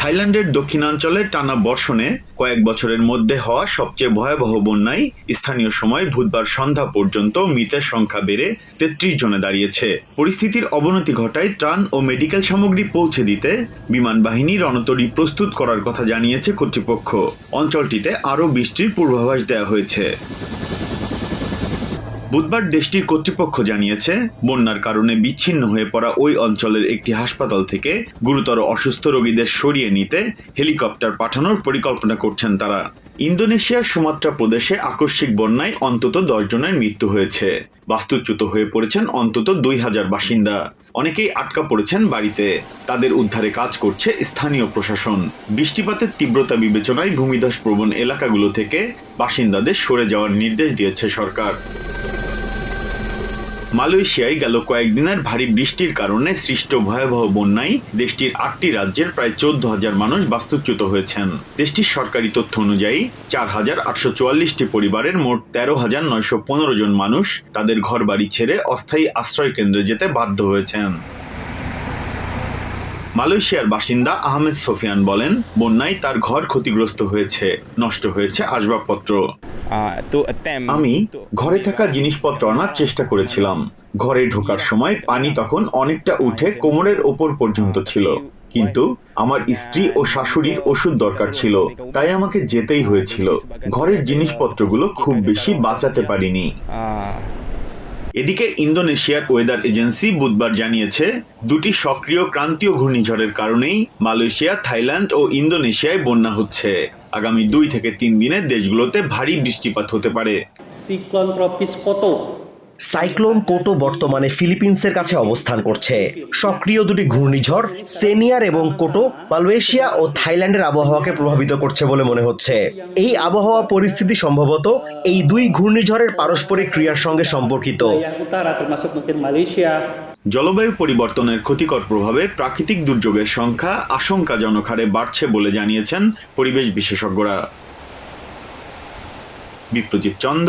থাইল্যান্ডের দক্ষিণাঞ্চলে টানা বর্ষণে কয়েক বছরের মধ্যে হওয়া সবচেয়ে ভয়াবহ বন্যায় স্থানীয় সময় বুধবার সন্ধ্যা পর্যন্ত মৃতের সংখ্যা বেড়ে তেত্রিশ জনে দাঁড়িয়েছে। পরিস্থিতির অবনতি ঘটায় ত্রাণ ও মেডিকেল সামগ্রী পৌঁছে দিতে বিমান বাহিনী রণতরী প্রস্তুত করার কথা জানিয়েছে কর্তৃপক্ষ। অঞ্চলটিতে আরও বৃষ্টির পূর্বাভাস দেওয়া হয়েছে। বুধবার দেশটির কর্তৃপক্ষ জানিয়েছে, বন্যার কারণে বিচ্ছিন্ন হয়ে পড়া ওই অঞ্চলের একটি হাসপাতাল থেকে গুরুতর অসুস্থ রোগীদের সরিয়ে নিতে হেলিকপ্টার পাঠানোর পরিকল্পনা করছেন তারা। ইন্দোনেশিয়ার সুমাত্রা প্রদেশে আকস্মিক বন্যায় অন্তত দশ জনের মৃত্যু হয়েছে। বাস্তুচ্যুত হয়ে পড়েছেন অন্তত দুই হাজার বাসিন্দা। অনেকেই আটকা পড়েছেন বাড়িতে। তাদের উদ্ধারে কাজ করছে স্থানীয় প্রশাসন। বৃষ্টিপাতের তীব্রতা বিবেচনায় ভূমিধস প্রবণ এলাকাগুলো থেকে বাসিন্দাদের সরে যাওয়ার নির্দেশ দিয়েছে সরকার। মালয়েশিয়ায় গেল কয়েকদিনের ভারী বৃষ্টির কারণে সৃষ্ট ভয়াবহ বন্যায় দেশটির আটটি রাজ্যের প্রায় চোদ্দ হাজার মানুষ বাস্তুচ্যুত হয়েছেন। দেশটির সরকারি তথ্য অনুযায়ী, চার হাজার আটশো চুয়াল্লিশটি পরিবারের মোট তেরো হাজার নয়শো পনেরো জন মানুষ তাদের ঘরবাড়ি ছেড়ে অস্থায়ী আশ্রয় কেন্দ্রে যেতে বাধ্য হয়েছেন। মালয়েশিয়ার বাসিন্দা আহমেদ সোফিয়ান বলেন বন্যায় তার ঘর ক্ষতিগ্রস্ত হয়েছে নষ্ট হয়েছে আসবাবপত্র। আমি ঘরে থাকা জিনিসপত্র আনার চেষ্টা করেছিলাম। ঘরে ঢোকার সময় পানি তখন অনেকটা উঠে কোমরের ওপর পর্যন্ত ছিল। কিন্তু আমার স্ত্রী ও শাশুড়ির ওষুধ দরকার ছিল তাই আমাকে যেতেই হয়েছিল। ঘরের জিনিসপত্রগুলো খুব বেশি বাঁচাতে পারিনি। এদিকে ইন্দোনেশিয়ার ওয়েদার এজেন্সি বুধবার জানিয়েছে, দুটি সক্রিয় ক্রান্তীয় ঘূর্ণিঝড়ের কারণেই মালয়েশিয়া, থাইল্যান্ড ও ইন্দোনেশিয়ায় বন্যা হচ্ছে। আগামী দুই থেকে তিন দিনে দেশগুলোতে ভারী বৃষ্টিপাত হতে পারে। সিক্লন ট্রপিস সাইক্লোন কোটো বর্তমানে ফিলিপিন্সের কাছে অবস্থান করছে। সক্রিয় দুটি ঘূর্ণিঝড়, সেনিয়ার এবং কোটো, মালয়েশিয়া ও থাইল্যান্ডের আবহাওয়াকে প্রভাবিত করছে বলে মনে হচ্ছে। এই আবহাওয়া পরিস্থিতি সম্ভবত এই দুই ঘূর্ণিঝড়ের পারস্পরিক ক্রিয়ার সঙ্গে সম্পর্কিত। জলবায়ু পরিবর্তনের ক্ষতিকর প্রভাবে প্রাকৃতিক দুর্যোগের সংখ্যা আশঙ্কাজনক হারে বাড়ছে বলে জানিয়েছেন পরিবেশ বিশেষজ্ঞরা। Biprajit Chanda